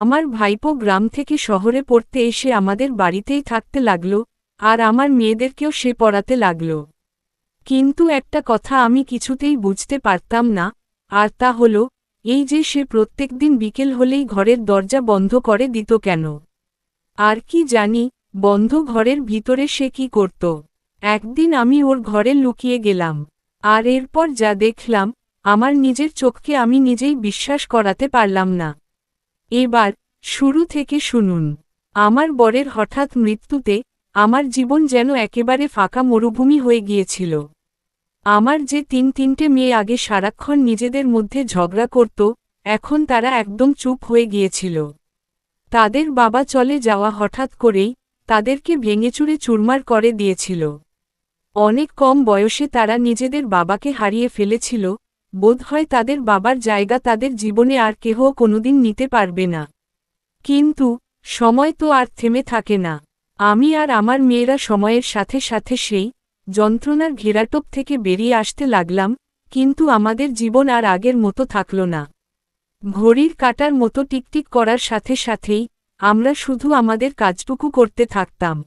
আমার ভাইপো গ্রাম থেকে শহরে পড়তে এসে আমাদের বাড়িতেই থাকতে লাগল, আর আমার মেয়েদেরকেও সে পড়াতে লাগল। কিন্তু একটা কথা আমি কিছুতেই বুঝতে পারতাম না, আর তা হল, এই যে সে প্রত্যেক দিন বিকেল হলেই ঘরের দরজা বন্ধ করে দিত কেন? আর কি জানি, বন্ধ ঘরের ভিতরে সে কি করত? একদিন আমি ওর ঘরে লুকিয়ে গেলাম, আর এরপর যা দেখলাম, আমার নিজের চোখকে আমি নিজেই বিশ্বাস করাতে পারলাম না। এবার, শুরু থেকে শুনুন। আমার বরের হঠাৎ মৃত্যুতে, আমার জীবন যেন একেবারে ফাঁকা মরুভূমি হয়ে গিয়েছিল। আমার যে তিন তিনটে মেয়ে আগে সারাক্ষণ নিজেদের মধ্যে ঝগড়া করত, এখন তারা একদম চুপ হয়ে গিয়েছিল। তাদের বাবা চলে যাওয়া হঠাৎ করেই, তাদেরকে ভেঙেচুরে চুরমার করে দিয়েছিল। অনেক কম বয়সে তারা নিজেদের বাবাকে হারিয়ে ফেলেছিল বোধহয় তাদের বাবার জায়গা তাদের জীবনে আর কেহ কোনোদিন নিতে পারবে না। কিন্তু, সময় তো আর থেমে থাকে না। আমি আর আমার মেয়েরা সময়ের সাথে সাথে সেই যন্ত্রণার ঘেরাটোপ থেকে বেরিয়ে আসতে লাগলাম, কিন্তু আমাদের জীবন আর আগের মতো থাকল না। ঘড়ির কাটার মতো টিকটিক করার সাথে সাথেই আমরা শুধু আমাদের কাজটুকু করতে থাকতাম।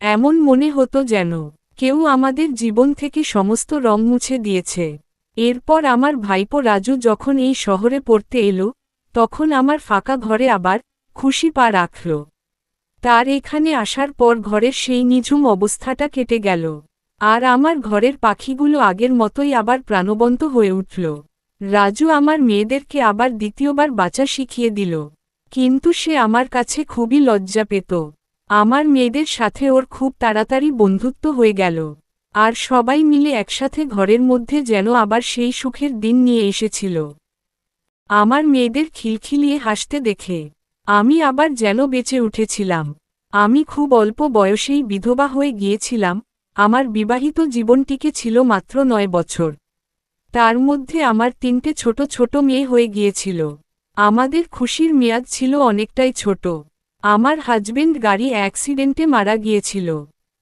এমন মনে হতো যেন কেউ আমাদের জীবন থেকে সমস্ত রং মুছে দিয়েছে। এরপর আমার ভাইপো রাজু যখন এই শহরে পড়তে এলো, তখন আমার ফাঁকা ঘরে আবার খুশি পা রাখল। তার এখানে আসার পর ঘরের সেই নিঝুম অবস্থাটা কেটে গেল। আর আমার ঘরের পাখিগুলো আগের মতোই আবার প্রাণবন্ত হয়ে উঠল। রাজু আমার মেয়েদেরকে আবার দ্বিতীয়বার বাঁচা শিখিয়ে দিল। কিন্তু সে আমার কাছে খুবই লজ্জা পেত। আমার মেয়েদের সাথে ওর খুব তাড়াতাড়ি বন্ধুত্ব হয়ে গেল। আর সবাই মিলে একসাথে ঘরের মধ্যে যেন আবার সেই সুখের দিন নিয়ে এসেছিল। আমার মেয়েদের খিলখিলিয়ে হাসতে দেখে, আমি আবার যেন বেঁচে উঠেছিলাম। আমি খুব অল্প বয়সেই বিধবা হয়ে গিয়েছিলাম। আমার বিবাহিত জীবনটিকে ছিল মাত্র নয় বছর। তার মধ্যে আমার তিনটে ছোট ছোট মেয়ে হয়ে গিয়েছিল। আমাদের খুশির মেয়াদ ছিল অনেকটাই ছোট। আমার হাজবেন্ড গাড়ি অ্যাক্সিডেন্টে মারা গিয়েছিল।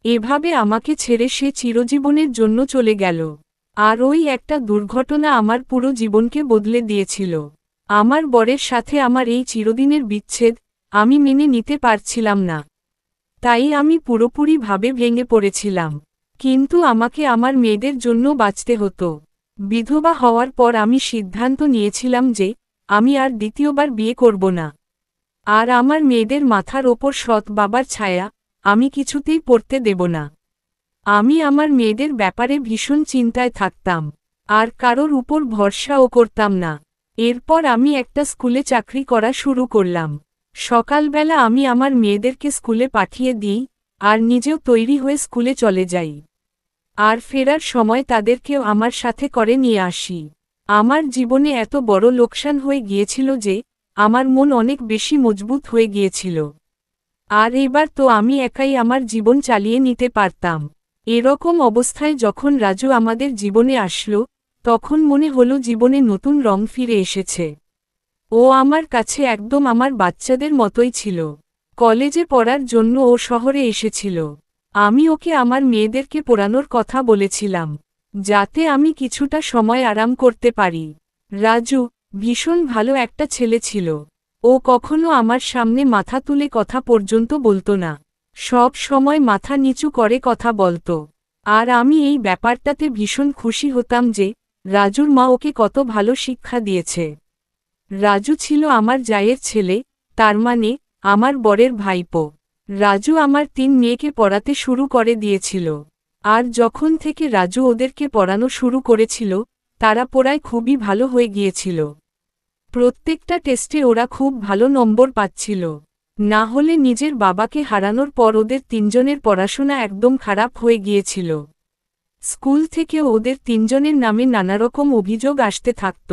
এভাবে আমাকে ছেড়ে সে চিরজীবনের জন্য চলে গেল। আর ওই একটা দুর্ঘটনা আমার পুরো জীবনকে বদলে দিয়েছিল। আমার বরের সাথে আমার এই চিরদিনের বিচ্ছেদ আমি মেনে নিতে পারছিলাম না। তাই আমি পুরোপুরিভাবে ভেঙে পড়েছিলাম। কিন্তু আমাকে আমার মেয়েদের জন্য বাঁচতে হতো। বিধবা হওয়ার পর আমি সিদ্ধান্ত নিয়েছিলাম যে আমি আর দ্বিতীয়বার বিয়ে করব না। আর আমার মেয়েদের মাথার ওপর সৎ বাবার ছায়া আমি কিছুতেই পড়তে দেব না। আমি আমার মেয়েদের ব্যাপারে ভীষণ চিন্তায় থাকতাম, আর কারোর উপর ভরসাও করতাম না। এরপর আমি একটা স্কুলে চাকরি করা শুরু করলাম। সকালবেলা আমি আমার মেয়েদেরকে স্কুলে পাঠিয়ে দিই, আর নিজেও তৈরি হয়ে স্কুলে চলে যাই। আর ফেরার সময় তাদেরকেও আমার সাথে করে নিয়ে আসি। আমার জীবনে এত বড় লোকসান হয়ে গিয়েছিল যে, আমার মন অনেক বেশি মজবুত হয়ে গিয়েছিল। আর এবার তো আমি একাই আমার জীবন চালিয়ে নিতে পারতাম। এরকম অবস্থায় যখন রাজু আমাদের জীবনে আসল, তখন মনে হলো জীবনে নতুন রং ফিরে এসেছে। ও আমার কাছে একদম আমার বাচ্চাদের মতোই ছিল। কলেজে পড়ার জন্য ও শহরে এসেছিল। আমি ওকে আমার মেয়েদেরকে পড়ানোর কথা বলেছিলাম, যাতে আমি কিছুটা সময় আরাম করতে পারি। রাজু, ভীষণ ভালো একটা ছেলে ছিল। ও কখনো আমার সামনে মাথা তুলে কথা পর্যন্ত বলতো না। সব সময় মাথা নিচু করে কথা বলতো। আর আমি এই ব্যাপারটাতে ভীষণ খুশি হতাম যে, রাজুর মা ওকে কত ভালো শিক্ষা দিয়েছে। রাজু ছিল আমার জায়ের ছেলে, তার মানে আমার বরের ভাইপো। রাজু আমার তিন মেয়েকে পড়াতে শুরু করে দিয়েছিল। আর যখন থেকে রাজু ওদেরকে পড়ানো শুরু করেছিল, তারা পড়ায় খুবই ভালো হয়ে গিয়েছিল। প্রত্যেকটা টেস্টে ওরা খুব ভালো নম্বর পাচ্ছিল। না হলে নিজের বাবাকে হারানোর পর ওদের তিনজনের পড়াশোনা একদম খারাপ হয়ে গিয়েছিল। স্কুল থেকে ওদের তিনজনের নামে নানারকম অভিযোগ আসতে থাকত।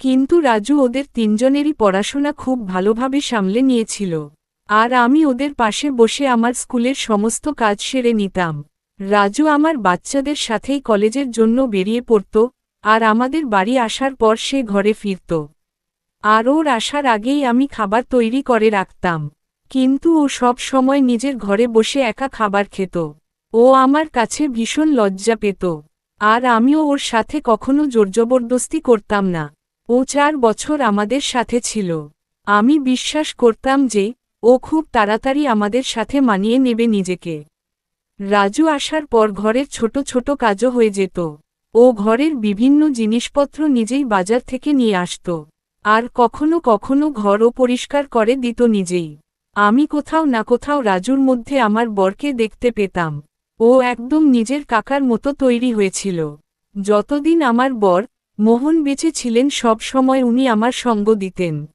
কিন্তু রাজু ওদের তিনজনেরই পড়াশোনা খুব ভালোভাবে সামলে নিয়েছিল। আর আমি ওদের পাশে বসে আমার স্কুলের সমস্ত কাজ সেরে নিতাম। রাজু আমার বাচ্চাদের সাথেই কলেজের জন্য বেরিয়ে পড়ত, আর আমাদের বাড়ি আসার পর সে ঘরে ফিরত। আর ওর আসার আগেই আমি খাবার তৈরি করে রাখতাম। কিন্তু ও সব সময় নিজের ঘরে বসে একা খাবার খেত। ও আমার কাছে ভীষণ লজ্জা পেত। আর আমিও ওর সাথে কখনো জোরজবরদস্তি করতাম না। ও চার বছর আমাদের সাথে ছিল। আমি বিশ্বাস করতাম যে, ও খুব তাড়াতাড়ি আমাদের সাথে মানিয়ে নেবে নিজেকে। রাজু আসার পর ঘরের ছোট ছোট কাজও হয়ে যেত। ও ঘরের বিভিন্ন জিনিসপত্র নিজেই বাজার থেকে নিয়ে আসত। আর কখনো কখনো ঘরও পরিষ্কার করে দিত নিজেই। আমি কোথাও না কোথাও রাজুর মধ্যে আমার বরকে দেখতে পেতাম। ও একদম নিজের কাকার মতো তৈরি হয়েছিল। যতদিন আমার বর মোহন বেঁচে ছিলেন সব সময় উনি আমার সঙ্গ দিতেন।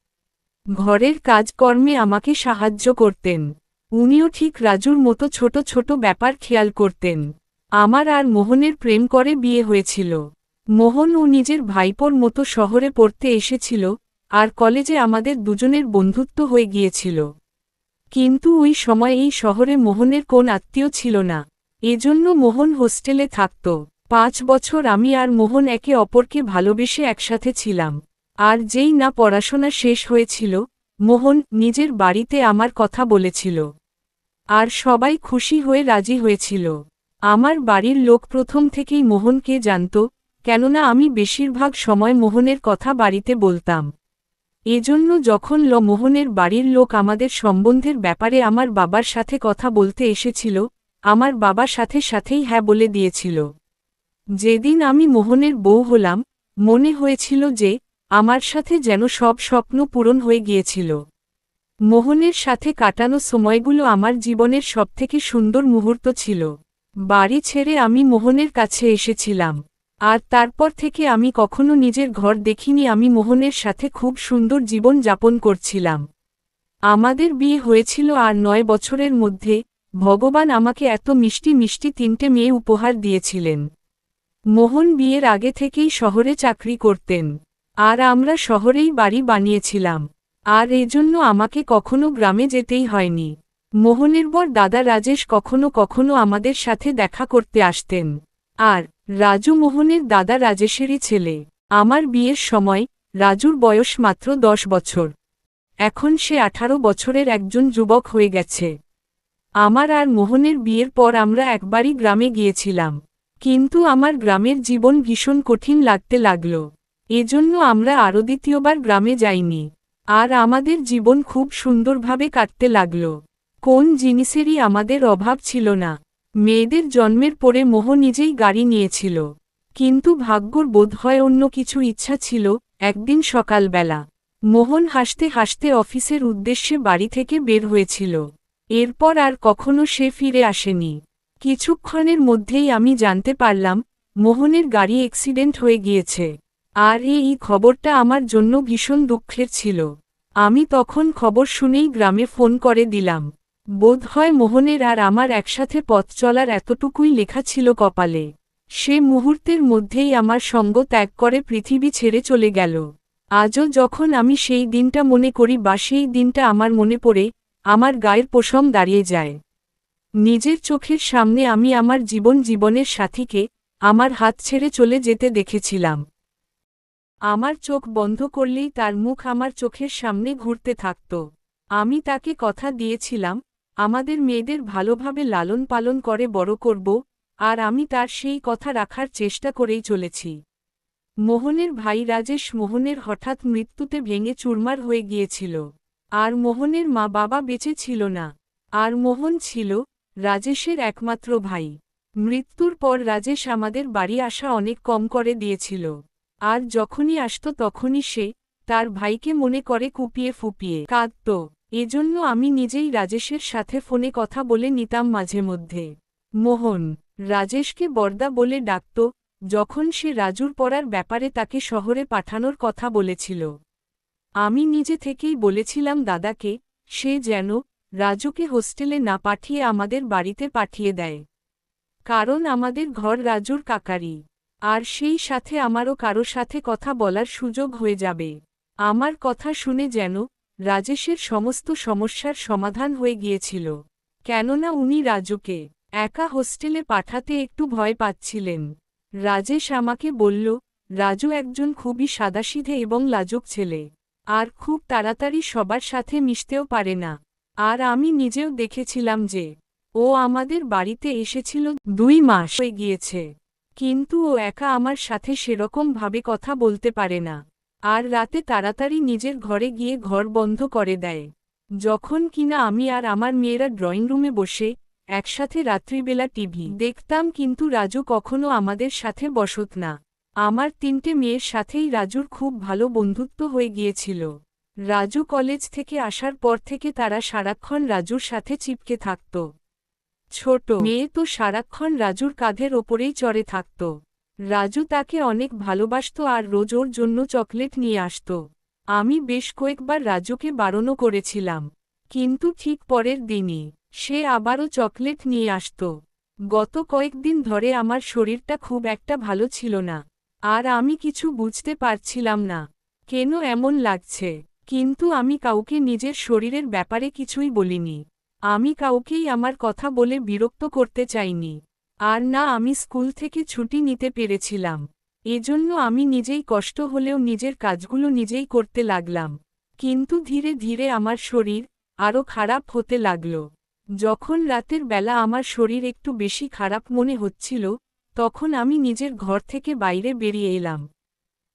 ঘরের কাজকর্মে আমাকে সাহায্য করতেন। উনিও ঠিক রাজুর মতো ছোট ছোট ব্যাপার খেয়াল করতেন। আমার আর মোহনের প্রেম করে বিয়ে হয়েছিল। মোহন ও নিজের ভাইপোর মতো শহরে পড়তে এসেছিল, আর কলেজে আমাদের দুজনের বন্ধুত্ব হয়ে গিয়েছিল। কিন্তু ওই সময় এই শহরে মোহনের কোন আত্মীয় ছিল না। এজন্য মোহন হোস্টেলে থাকত। পাঁচ বছর আমি আর মোহন একে অপরকে ভালোবেসে একসাথে ছিলাম। আর যেই না পড়াশোনা শেষ হয়েছিল, মোহন নিজের বাড়িতে আমার কথা বলেছিল। আর সবাই খুশি হয়ে রাজি হয়েছিল। আমার বাড়ির লোক প্রথম থেকেই মোহনকে জানত কেননা আমি বেশিরভাগ সময় মোহনের কথা বাড়িতে বলতাম। এজন্য যখন ল মোহনের বাড়ির লোক আমাদের সম্বন্ধের ব্যাপারে আমার বাবার সাথে কথা বলতে এসেছিল, আমার বাবা সাথে সাথেই হ্যাঁ বলে দিয়েছিল। যেদিন আমি মোহনের বউ হলাম, মনে হয়েছিল যে, আমার সাথে যেন সব স্বপ্ন পূরণ হয়ে গিয়েছিল। মোহনের সাথে কাটানো সময়গুলো আমার জীবনের সবথেকে সুন্দর মুহূর্ত ছিল। বাড়ি ছেড়ে আমি মোহনের কাছে এসেছিলাম। আর তারপর থেকে আমি কখনো নিজের ঘর দেখিনি, আমি মোহনের সাথে খুব সুন্দর জীবন যাপন করছিলাম। আমাদের বিয়ে হয়েছিল আর নয় বছরের মধ্যে, ভগবান আমাকে এত মিষ্টি মিষ্টি তিনটে মেয়ে উপহার দিয়েছিলেন। মোহন বিয়ের আগে থেকেই শহরে চাকরি করতেন, আর আমরা শহরেই বাড়ি বানিয়েছিলাম, আর এজন্য আমাকে কখনো গ্রামে যেতেই হয়নি। মোহনের বর দাদা রাজেশ কখনো কখনো আমাদের সাথে দেখা করতে আসতেন, আর রাজু মোহনের দাদা রাজেশেরই ছেলে। আমার বিয়ের সময় রাজুর বয়স মাত্র দশ বছর। এখন সে আঠারো বছরের একজন যুবক হয়ে গেছে। আমার আর মোহনের বিয়ের পর আমরা একবারই গ্রামে গিয়েছিলাম। কিন্তু আমার গ্রামের জীবন ভীষণ কঠিন লাগতে লাগল। এজন্য আমরা আরও দ্বিতীয়বার গ্রামে যাইনি। আর আমাদের জীবন খুব সুন্দরভাবে কাটতে লাগল। কোন জিনিসেরই আমাদের অভাব ছিল না। মেয়েদের জন্মের পরে মোহ নিজেই গাড়ি নিয়েছিল। কিন্তু ভাগ্যর বোধ হয় অন্য কিছু ইচ্ছা ছিল একদিন সকালবেলা। মোহন হাসতে হাসতে অফিসের উদ্দেশ্যে বাড়ি থেকে বের হয়েছিল। এরপর আর কখনো সে ফিরে আসেনি। কিছুক্ষণের মধ্যেই আমি জানতে পারলাম, মোহনের গাড়ি অ্যাক্সিডেন্ট হয়ে গিয়েছে। আর এই খবরটা আমার জন্য ভীষণ দুঃখের ছিল। আমি তখন খবর শুনেই গ্রামে ফোন করে দিলাম বোধ হয় মোহনের আর আমার একসাথে পথ চলার এতটুকুই লেখা ছিল কপালে। সে মুহূর্তের মধ্যেই আমার সঙ্গ ত্যাগ করে পৃথিবী ছেড়ে চলে গেল। আজও যখন আমি সেই দিনটা মনে করি বা সেই দিনটা আমার মনে পড়ে, আমার গায়ের পোষম দাঁড়িয়ে যায়। নিজের চোখের সামনে আমি আমার জীবন জীবনের সাথীকে, আমার হাত ছেড়ে চলে যেতে দেখেছিলাম। আমার চোখ বন্ধ করলেই তার মুখ আমার চোখের সামনে ঘুরতে থাকত। আমি তাকে কথা দিয়েছিলাম আমাদের মেয়েদের ভালোভাবে লালন পালন করে বড় করব, আর আমি তার সেই কথা রাখার চেষ্টা করেই চলেছি। মোহনের ভাই রাজেশ মোহনের হঠাৎ মৃত্যুতে ভেঙে চুরমার হয়ে গিয়েছিল। আর মোহনের মা বাবা বেঁচে ছিল না। আর মোহন ছিল রাজেশের একমাত্র ভাই। মৃত্যুর পর রাজেশ আমাদের বাড়ি আসা অনেক কম করে দিয়েছিল। আর যখনই আসত তখনই সে তার ভাইকে মনে করে কুপিয়ে ফুপিয়ে কাঁদত। এজন্য আমি নিজেই রাজেশের সাথে ফোনে কথা বলে নিতাম মাঝে মধ্যে। মোহন, রাজেশকে বর্দা বলে ডাকত, যখন সে রাজুর পড়ার ব্যাপারে তাকে শহরে পাঠানোর কথা বলেছিল। আমি নিজে থেকেই বলেছিলাম, দাদাকে, সে যেন রাজুকে হোস্টেলে না পাঠিয়ে আমাদের বাড়িতে পাঠিয়ে দেয়। কারণ আমাদের ঘর রাজুর কাকারি আর সেই সাথে আমারও কারও সাথে কথা বলার সুযোগ হয়ে যাবে। আমার কথা শুনে যেন রাজেশের সমস্ত সমস্যার সমাধান হয়ে গিয়েছিল। কেননা উনি রাজুকে একা হোস্টেলে পাঠাতে একটু ভয় পাচ্ছিলেন। রাজেশ আমাকে বলল, রাজু একজন খুবই সাদাসিধে এবং লাজুক ছেলে। আর খুব তাড়াতাড়ি সবার সাথে মিশতেও পারে না। আর আমি নিজেও দেখেছিলাম যে, ও আমাদের বাড়িতে এসেছিল দুই মাস হয়ে গিয়েছে। কিন্তু ও একা আমার সাথে সেরকম ভাবে কথা বলতে পারে না। আর রাতে তাড়াতাড়ি নিজের ঘরে গিয়ে ঘর বন্ধ করে দেয়। যখন কিনা আমি আর আমার মেয়েরা ড্রয়িং রুমে বসে একসাথে রাত্রিবেলা টিভি দেখতাম কিন্তু রাজু কখনো আমাদের সাথে বসত না। আমার তিনটে মেয়ের সাথেই রাজুর খুব ভালো বন্ধুত্ব হয়ে গিয়েছিল। রাজু কলেজ থেকে আসার পর থেকে তারা সারাক্ষণ রাজুর সাথে চিপকে থাকত। ছোট মেয়ে তো সারাক্ষণ রাজুর কাঁধের ওপরেই চড়ে থাকত। রাজু তাকে অনেক ভালোবাসত আর রোজ ওর জন্য চকলেট নিয়ে আসত। আমি বেশ কয়েকবার রাজুকে বারণও করেছিলাম। কিন্তু ঠিক পরের দিনই সে আবারও চকলেট নিয়ে আসত। গত কয়েকদিন ধরে আমার শরীরটা খুব একটা ভালো ছিল না। আর আমি কিছু বুঝতে পারছিলাম না। কেন এমন লাগছে? কিন্তু আমি কাউকে নিজের শরীরের ব্যাপারে কিছুই বলিনি। আমি কাউকেই আমার কথা বলে বিরক্ত করতে চাইনি। আর না আমি স্কুল থেকে ছুটি নিতে পেরেছিলাম। এজন্য আমি নিজেই কষ্ট হলেও নিজের কাজগুলো নিজেই করতে লাগলাম। কিন্তু ধীরে ধীরে আমার শরীর আরও খারাপ হতে লাগল। যখন রাতের বেলা আমার শরীর একটু বেশি খারাপ মনে হচ্ছিল, তখন আমি নিজের ঘর থেকে বাইরে বেরিয়ে এলাম।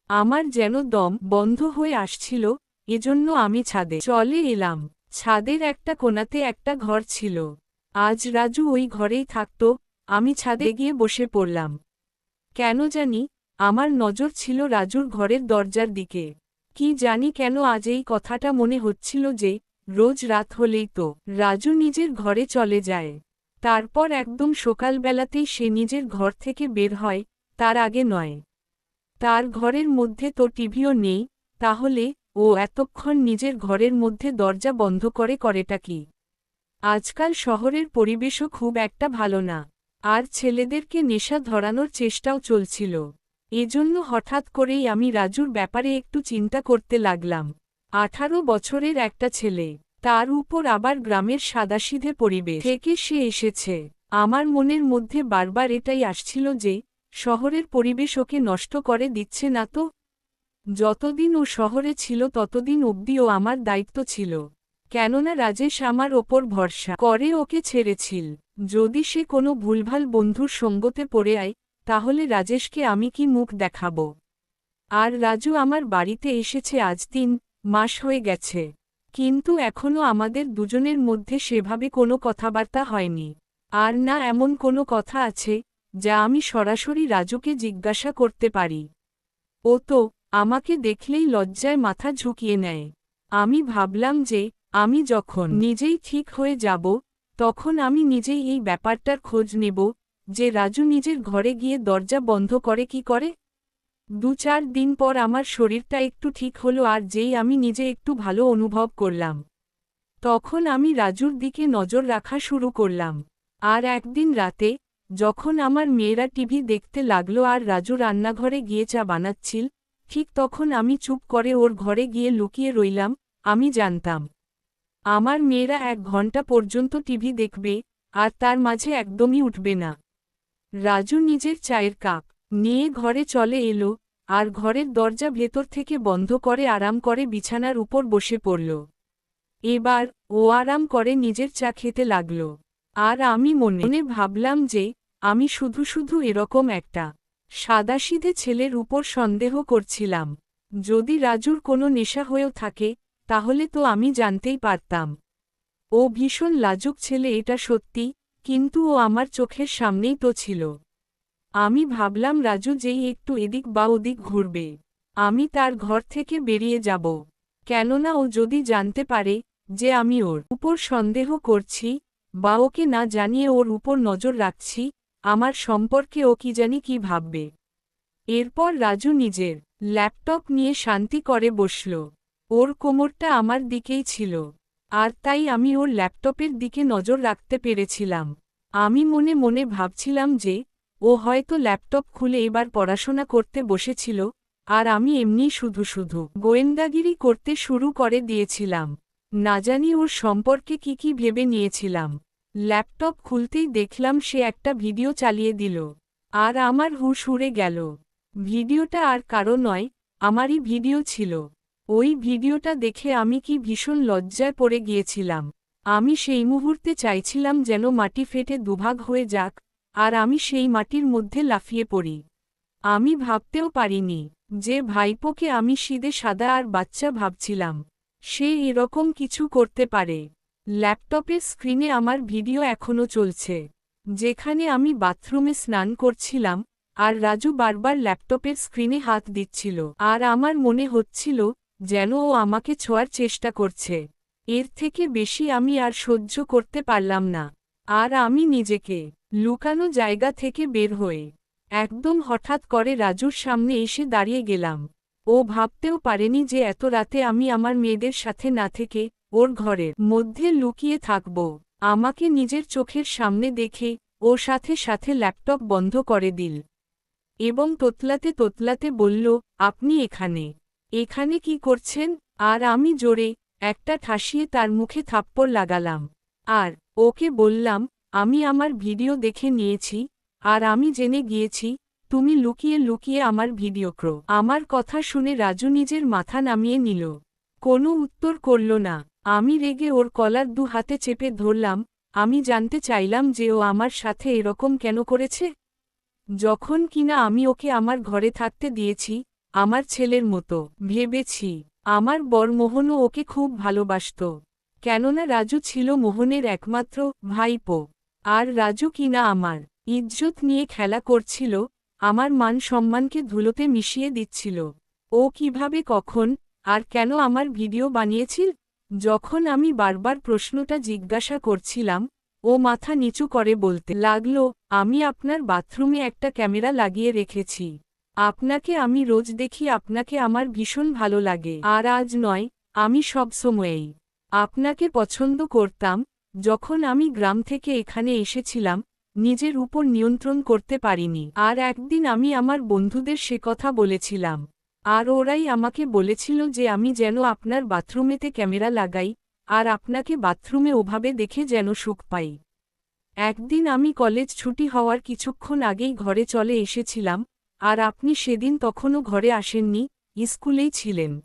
আমার যেন দম বন্ধ হয়ে আসছিল, এজন্য আমি ছাদে চলে এলাম। ছাদের একটা কোনাতে একটা ঘর ছিল। আজ রাজু ওই ঘরেই থাকত আমি ছাদে গিয়ে বসে পড়লাম। কেন জানি, আমার নজর ছিল রাজুর ঘরের দরজার দিকে। কি জানি কেন আজ এই কথাটা মনে হচ্ছিল যে, রোজ রাত হলেই তো রাজু নিজের ঘরে চলে যায়। তারপর একদম সকালবেলাতেই সে নিজের ঘর থেকে বের হয়, তার আগে নয়। তার ঘরের মধ্যে তো টিভিও নেই, তাহলে ও এতক্ষণ নিজের ঘরের মধ্যে দরজা বন্ধ করে করেটা কি? আজকাল শহরের পরিবেশও খুব একটা ভালো না। আর ছেলেদেরকে নেশা ধরানোর চেষ্টাও চলছিল। এজন্য হঠাৎ করেই আমি রাজুর ব্যাপারে একটু চিন্তা করতে লাগলাম। আঠারো বছরের একটা ছেলে, তার উপর আবার গ্রামের সাদাসিধে পরিবেশ থেকে সে এসেছে। আমার মনের মধ্যে বারবার এটাই আসছিল যে, শহরের পরিবেশ ওকে নষ্ট করে দিচ্ছে না তো? যতদিন ও শহরে ছিল ততদিন অবধি ও আমার দায়িত্ব ছিল। কেননা রাজেশ আমার ওপর ভরসা করে ওকে ছেড়েছিল। যদি সে কোনো ভুলভাল বন্ধুর সঙ্গতে পড়ে আয়, তাহলে রাজেশকে আমি কি মুখ দেখাব? আর রাজু আমার বাড়িতে এসেছে আজ তিন মাস হয়ে গেছে। কিন্তু এখনও আমাদের দুজনের মধ্যে সেভাবে কোনো কথাবার্তা হয়নি। আর না এমন কোনো কথা আছে, যা আমি সরাসরি রাজুকে জিজ্ঞাসা করতে পারি। ও তো, আমাকে দেখলেই লজ্জায় মাথা ঝুঁকিয়ে নেয়। আমি ভাবলাম যে, আমি যখন নিজেই ঠিক হয়ে যাব তখন আমি নিজেই এই ব্যাপারটার খোঁজ নেব, যে রাজু নিজের ঘরে গিয়ে দরজা বন্ধ করে কি করে? দু চার দিন পর আমার শরীরটা একটু ঠিক হলো আর যেই আমি নিজে একটু ভালো অনুভব করলাম। তখন আমি রাজুর দিকে নজর রাখা শুরু করলাম। আর একদিন রাতে, যখন আমার মেয়েরা টিভি দেখতে লাগল আর রাজু রান্নাঘরে গিয়ে চা বানাচ্ছিল, ঠিক তখন আমি চুপ করে ওর ঘরে গিয়ে লুকিয়ে রইলাম, আমি জানতাম আমার মেয়েরা এক ঘণ্টা পর্যন্ত টিভি দেখবে, আর তার মাঝে একদমই উঠবে না। রাজু নিজের চায়ের কাপ নিয়ে ঘরে চলে এলো, আর ঘরের দরজা ভেতর থেকে বন্ধ করে আরাম করে বিছানার উপর বসে পড়ল। এবার ও আরাম করে নিজের চা খেতে লাগল। আর আমি মনে মনে ভাবলাম যে, আমি শুধু শুধু এরকম একটা সাদাসিধে ছেলের উপর সন্দেহ করছিলাম। যদি রাজুর কোনো নেশা হয়েও থাকে তাহলে তো আমি জানতেই পারতাম। ও ভীষণ লাজুক ছেলে এটা সত্যি, কিন্তু ও আমার চোখের সামনেই তো ছিল। আমি ভাবলাম রাজু যেই একটু এদিক বা ওদিক ঘুরবে। আমি তার ঘর থেকে বেরিয়ে যাব। কেননা ও যদি জানতে পারে যে আমি ওর উপর সন্দেহ করছি বা ওকে না জানিয়ে ওর উপর নজর রাখছি, আমার সম্পর্কে ও কি জানি কি ভাববে। এরপর রাজু নিজের ল্যাপটপ নিয়ে শান্তি করে বসল। ওর কোমরটা আমার দিকেই ছিল, আর তাই আমি ওর ল্যাপটপের দিকে নজর রাখতে পেরেছিলাম। আমি মনে মনে ভাবছিলাম যে, ও হয়তো ল্যাপটপ খুলে এবার পড়াশোনা করতে বসেছিল, আর আমি এমনি শুধু শুধু গোয়েন্দাগিরি করতে শুরু করে দিয়েছিলাম। না জানি ওর সম্পর্কে কি কি ভেবে নিয়েছিলাম। ল্যাপটপ খুলতেই দেখলাম সে একটা ভিডিও চালিয়ে দিল, আর আমার হুশ উড়ে গেল। ভিডিওটা আর কারও নয়, আমারই ভিডিও ছিল। ওই ভিডিওটা দেখে আমি কি ভীষণ লজ্জায় পড়ে গিয়েছিলাম। আমি সেই মুহূর্তে চাইছিলাম যেন মাটি ফেটে দুভাগ হয়ে যাক, আর আমি সেই মাটির মধ্যে লাফিয়ে পড়ি। আমি ভাবতেও পারিনি যে ভাইপোকে আমি সিদে সাদা আর বাচ্চা ভাবছিলাম। সে এরকম কিছু করতে পারে। ল্যাপটপের স্ক্রিনে আমার ভিডিও এখনও চলছে। যেখানে আমি বাথরুমে স্নান করছিলাম, আর রাজু বারবার ল্যাপটপের স্ক্রিনে হাত দিচ্ছিল, আর আমার মনে হচ্ছিল যেন ও আমাকে ছোঁয়ার চেষ্টা করছে। এর থেকে বেশি আমি আর সহ্য করতে পারলাম না। আর আমি নিজেকে লুকানো জায়গা থেকে বের হয়ে একদম হঠাৎ করে রাজুর সামনে এসে দাঁড়িয়ে গেলাম। ও ভাবতেও পারেনি যে এত রাতে আমি আমার মেয়েদের সাথে না থেকে ওর ঘরের মধ্যে লুকিয়ে থাকব। আমাকে নিজের চোখের সামনে দেখে ওর সাথে সাথে ল্যাপটপ বন্ধ করে দিল এবং তোতলাতে তোতলাতে বলল, আপনি এখানে এখানে কি করছেন? আর আমি জোরে একটা ঠাসিয়ে তার মুখে থাপ্পড় লাগালাম। আর ওকে বললাম, আমি আমার ভিডিও দেখে নিয়েছি, আর আমি জেনে গিয়েছি, তুমি লুকিয়ে লুকিয়ে আমার ভিডিও ক্রো আমার কথা শুনে রাজু নিজের মাথা নামিয়ে নিল। কোনো উত্তর করল না। আমি রেগে ওর কলার দু হাতে চেপে ধরলাম, আমি জানতে চাইলাম যে ও আমার সাথে এরকম কেন করেছে? যখন কিনা আমি ওকে আমার ঘরে থাকতে দিয়েছি আমার ছেলের মতো, ভেবেছি। আমার বর মোহনও ওকে খুব ভালোবাসত। কেননা রাজু ছিল মোহনের একমাত্র ভাইপো। আর রাজু কিনা আমার ইজ্জত নিয়ে খেলা করছিল, আমার মান সম্মানকে ধুলোতে মিশিয়ে দিচ্ছিল। ও কীভাবে কখন আর কেন আমার ভিডিও বানিয়েছিল? যখন আমি বারবার প্রশ্নটা জিজ্ঞাসা করছিলাম, ও মাথা নিচু করে বলতে লাগল, আমি আপনার বাথরুমে একটা ক্যামেরা লাগিয়ে রেখেছি। আপনাকে আমি রোজ দেখি, আপনাকে আমার ভীষণ ভালো লাগে। আর আজ নয়, আমি সব সময়েই আপনাকে পছন্দ করতাম, যখন আমি গ্রাম থেকে এখানে এসেছিলাম, নিজের উপর নিয়ন্ত্রণ করতে পারিনি। আর একদিন আমি আমার বন্ধুদের সে কথা বলেছিলাম। আর ওরাই আমাকে বলেছিল যে আমি যেন আপনার বাথরুমেতে ক্যামেরা লাগাই, আর আপনাকে বাথরুমে ওভাবে দেখে যেন সুখ পাই। একদিন আমি কলেজ ছুটি হওয়ার কিছুক্ষণ আগেই ঘরে চলে এসেছিলাম আর আপনি সেদিন তখনও ঘরে আসেননি, স্কুলেই ছিলেন।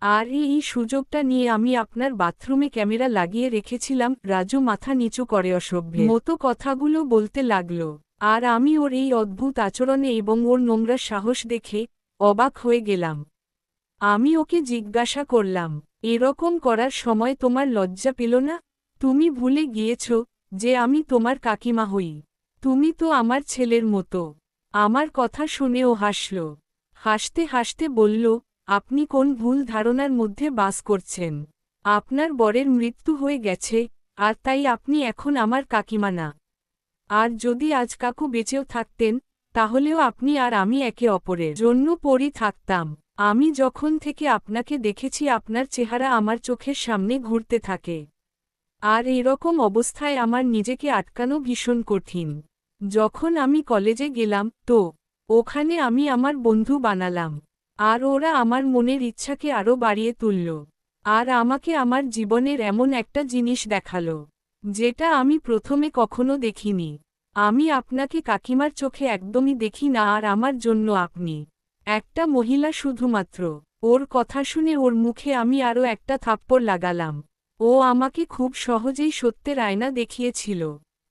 আর এই সুযোগটা নিয়ে আমি আপনার বাথরুমে ক্যামেরা লাগিয়ে রেখেছিলাম, রাজু মাথা নিচু করে অসভ্যে মতো কথাগুলো বলতে লাগল। আর আমি ওর এই অদ্ভুত আচরণে এবং ওর নোংরা সাহস দেখে অবাক হয়ে গেলাম। আমি ওকে জিজ্ঞাসা করলাম, এরকম করার সময় তোমার লজ্জা পেল না? তুমি ভুলে গিয়েছ যে আমি তোমার কাকিমা হই। তুমি তো আমার ছেলের মতো। আমার কথা শুনে ও হাসল। হাসতে হাসতে বলল, আপনি কোন ভুল ধারণার মধ্যে বাস করছেন? আপনার বরের মৃত্যু হয়ে গেছে, আর তাই আপনি এখন আমার কাকিমা না। আর যদি আজ কাকু বেঁচেও থাকতেন, তাহলেও আপনি আর আমি একে অপরের জন্য পরই থাকতাম। আমি যখন থেকে আপনাকে দেখেছি, আপনার চেহারা আমার চোখের সামনে ঘুরতে থাকে। আর এরকম অবস্থায় আমার নিজেকে আটকানো ভীষণ কঠিন। যখন আমি কলেজে গেলাম, তো, ওখানে আমি আমার বন্ধু বানালাম। আর ওরা আমার মনের ইচ্ছাকে আরও বাড়িয়ে তুলল। আর আমাকে আমার জীবনের এমন একটা জিনিস দেখাল, যেটা আমি প্রথমে কখনো দেখিনি। আমি আপনাকে কাকিমার চোখে একদমই দেখি না, আর আমার জন্য আপনি। একটা মহিলা শুধুমাত্র। ওর কথা শুনে ওর মুখে আমি আরও একটা থাপ্পড় লাগালাম। ও আমাকে খুব সহজেই সত্যের আয়না দেখিয়েছিল।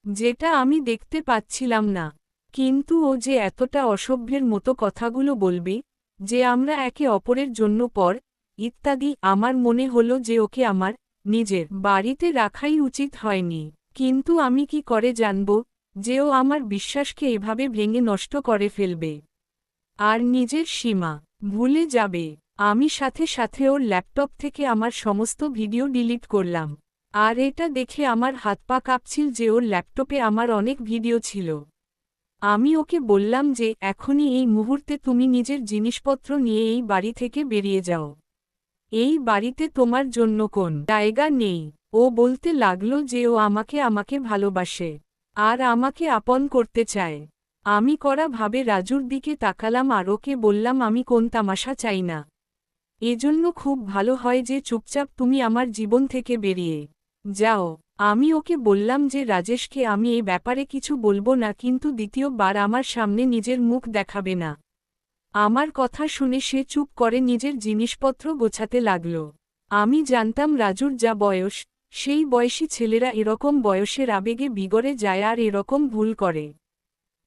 যেটা আমি দেখতে পাচ্ছিলাম না। কিন্তু ও যে এতটা অসভ্যের মতো কথাগুলো বলবে, যে আমরা একে অপরের জন্য পর, ইত্যাদি, আমার মনে হলো যে ওকে আমার, নিজের বাড়িতে রাখাই উচিত হয়নি। কিন্তু আমি কি করে জানব, যে ও আমার বিশ্বাসকে এভাবে ভেঙে নষ্ট করে ফেলবে? আর নিজের সীমা ভুলে যাবে। আমি সাথে সাথে ওর ল্যাপটপ থেকে আমার সমস্ত ভিডিও ডিলিট করলাম। আর এটা দেখে আমার হাত পা কাঁপছিল যে ওর ল্যাপটপে আমার অনেক ভিডিও ছিল। আমি ওকে বললাম যে, এখনই এই মুহূর্তে তুমি নিজের জিনিসপত্র নিয়ে এই বাড়ি থেকে বেরিয়ে যাও। এই বাড়িতে তোমার জন্য কোন জায়গা নেই। ও বলতে লাগল যে ও আমাকে আমাকে ভালোবাসে আর আমাকে আপন করতে চায়। আমি করা ভাবে রাজুর দিকে তাকালাম আর ওকে বললাম, আমি কোন তামাশা চাই না। এজন্য খুব ভালো হয় যে চুপচাপ তুমি আমার জীবন থেকে বেরিয়ে যাও, আমি ওকে বললাম যে রাজেশকে আমি এই ব্যাপারে কিছু বলব না কিন্তু দ্বিতীয়বার আমার সামনে নিজের মুখ দেখাবে না। আমার কথা শুনে সে চুপ করে নিজের জিনিসপত্র গোছাতে লাগল। আমি জানতাম রাজুর যা বয়স, সেই বয়সী ছেলেরা এরকম বয়সের আবেগে বিগড়ে যায় আর এরকম ভুল করে।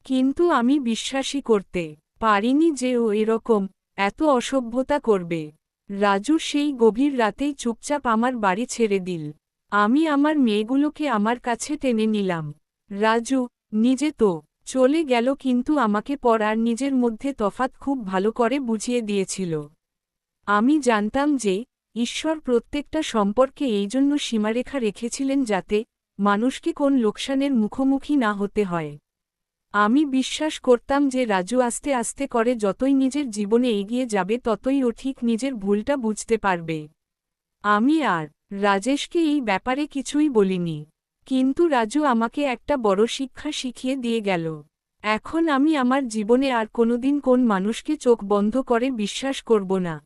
কিন্তু আমি বিশ্বাসই করতে পারিনি যে ও এরকম এত অসভ্যতা করবে। রাজু সেই গভীর রাতেই চুপচাপ আমার বাড়ি ছেড়ে দিল। আমি আমার মেয়েগুলোকে আমার কাছে টেনে নিলাম। রাজু, নিজে তো, চলে গেল কিন্তু আমাকে পর আর নিজের মধ্যে তফাৎ খুব ভালো করে বুঝিয়ে দিয়েছিল। আমি জানতাম যে, ঈশ্বর প্রত্যেকটা সম্পর্কে এই জন্য সীমারেখা রেখেছিলেন যাতে মানুষকে কোন লোকসানের মুখোমুখি না হতে হয়। আমি বিশ্বাস করতাম যে রাজু আস্তে আস্তে করে যতই নিজের জীবনে এগিয়ে যাবে ততই ও ঠিক নিজের ভুলটা বুঝতে পারবে। আমি আর রাজেশকে এই ব্যাপারে কিছুই বলিনি। কিন্তু রাজু আমাকে একটা বড় শিক্ষা শিখিয়ে দিয়ে গেল। এখন আমি আমার জীবনে আর কোনোদিন কোন মানুষকে চোখ বন্ধ করে বিশ্বাস করব না।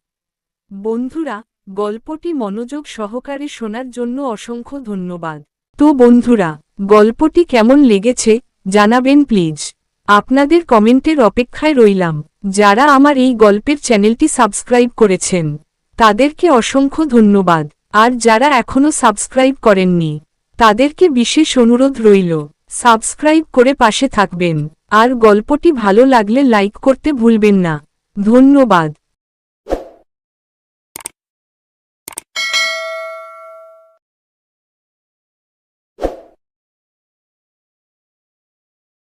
বন্ধুরা, গল্পটি মনোযোগ সহকারে শোনার জন্য অসংখ্য ধন্যবাদ। তো বন্ধুরা, গল্পটি কেমন লেগেছে, জানাবেন প্লিজ। আপনাদের কমেন্টের অপেক্ষায় রইলাম। যারা আমার এই গল্পের চ্যানেলটি সাবস্ক্রাইব করেছেন, তাদেরকে অসংখ্য ধন্যবাদ। আর যারা এখনও সাবস্ক্রাইব করেননি, তাদেরকে বিশেষ অনুরোধ রইল, সাবস্ক্রাইব করে পাশে থাকবেন। আর গল্পটি ভালো লাগলে লাইক করতে ভুলবেন না। ধন্যবাদ।